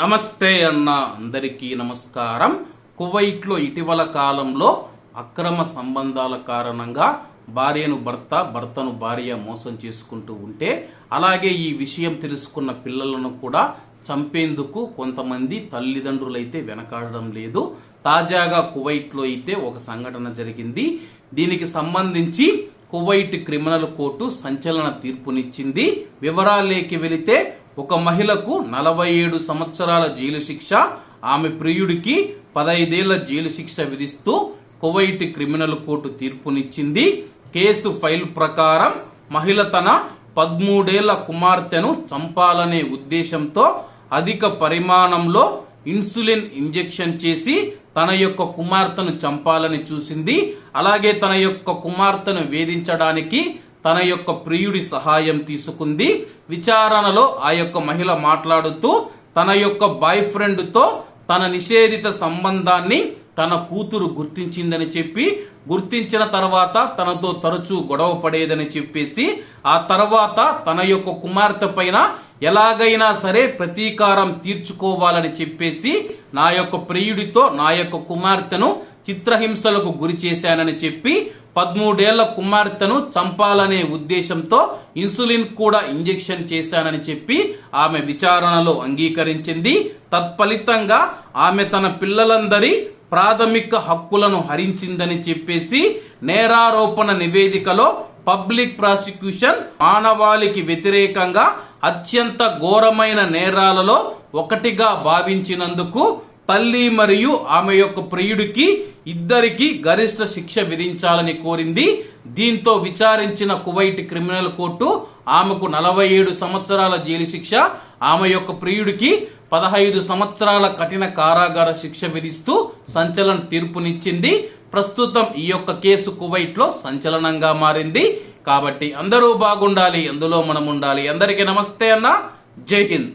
నమస్తే అన్న అందరికీ నమస్కారం. కువైట్లో ఇటీవల కాలంలో అక్రమ సంబంధాల కారణంగా భార్యను భర్త భర్తను భార్య మోసం చేసుకుంటూ ఉంటే అలాగే ఈ విషయం తెలుసుకున్న పిల్లలను కూడా చంపేందుకు కొంతమంది తల్లిదండ్రులైతే వెనకాడడం లేదు. తాజాగా కువైట్లో అయితే ఒక సంఘటన జరిగింది. దీనికి సంబంధించి కువైట్ క్రిమినల్ కోర్టు సంచలన తీర్పునిచ్చింది. వివరాలేకి వెళితే ఒక మహిళకు నలభై ఏడు సంవత్సరాల జైలు శిక్ష ఆమె ప్రియుడికి పదైదేళ్ళ జైలు శిక్ష విధిస్తూ కువైట్ క్రిమినల్ కోర్టు తీర్పునిచ్చింది. కేసు ఫైల్ ప్రకారం మహిళ తన పదమూడేళ్ళ కుమార్తెను చంపాలనే ఉద్దేశంతో అధిక పరిమాణంలో ఇన్సులిన్ ఇంజెక్షన్ చేసి తన యొక్క కుమార్తెను చంపాలని చూసింది. అలాగే తన యొక్క కుమార్తెను వేధించడానికి తన యొక్క ప్రియుడి సహాయం తీసుకుంది. విచారణలో ఆ యొక్క మహిళ మాట్లాడుతూ తన యొక్క బాయ్ ఫ్రెండ్తో తన నిషేధిత సంబంధాన్ని తన కూతురు గుర్తించిందని చెప్పి గుర్తించిన తర్వాత తనతో తరచూ గొడవ పడేదని చెప్పేసి ఆ తర్వాత తన యొక్క కుమార్తె పైన ఎలాగైనా సరే ప్రతీకారం తీర్చుకోవాలని చెప్పేసి నా యొక్క ప్రియుడితో నా యొక్క కుమార్తెను చిత్రహింసలకు గురి చేశానని చెప్పి పదమూడేళ్ళ కుమార్తెను చంపాలనే ఉద్దేశంతో ఇన్సులిన్ కూడా ఇంజెక్షన్ చేశానని చెప్పి ఆమె విచారణలో అంగీకరించింది. తత్ఫలితంగా ఆమె తన పిల్లలందరి ప్రాథమిక హక్కులను హరించిందని చెప్పేసి నేరారోపణ నివేదికలో పబ్లిక్ ప్రాసిక్యూషన్ మానవాళికి వ్యతిరేకంగా అత్యంత ఘోరమైన నేరాలలో ఒకటిగా భావించినందుకు తల్లి మరియు ఆమె యొక్క ప్రియుడికి ఇద్దరికి గరిష్ట శిక్ష విధించాలని కోరింది. దీంతో విచారించిన కువైట్ క్రిమినల్ కోర్టు ఆమెకు నలభై ఏడు సంవత్సరాల జైలు శిక్ష ఆమె యొక్క ప్రియుడికి పదహైదు సంవత్సరాల కఠిన కారాగార శిక్ష విధిస్తూ సంచలన తీర్పునిచ్చింది. ప్రస్తుతం ఈ యొక్క కేసు కువైట్లో సంచలనంగా మారింది. కాబట్టి అందరూ బాగుండాలి అందులో మనం ఉండాలి అందరికీ నమస్తే అన్న. జై హింద్.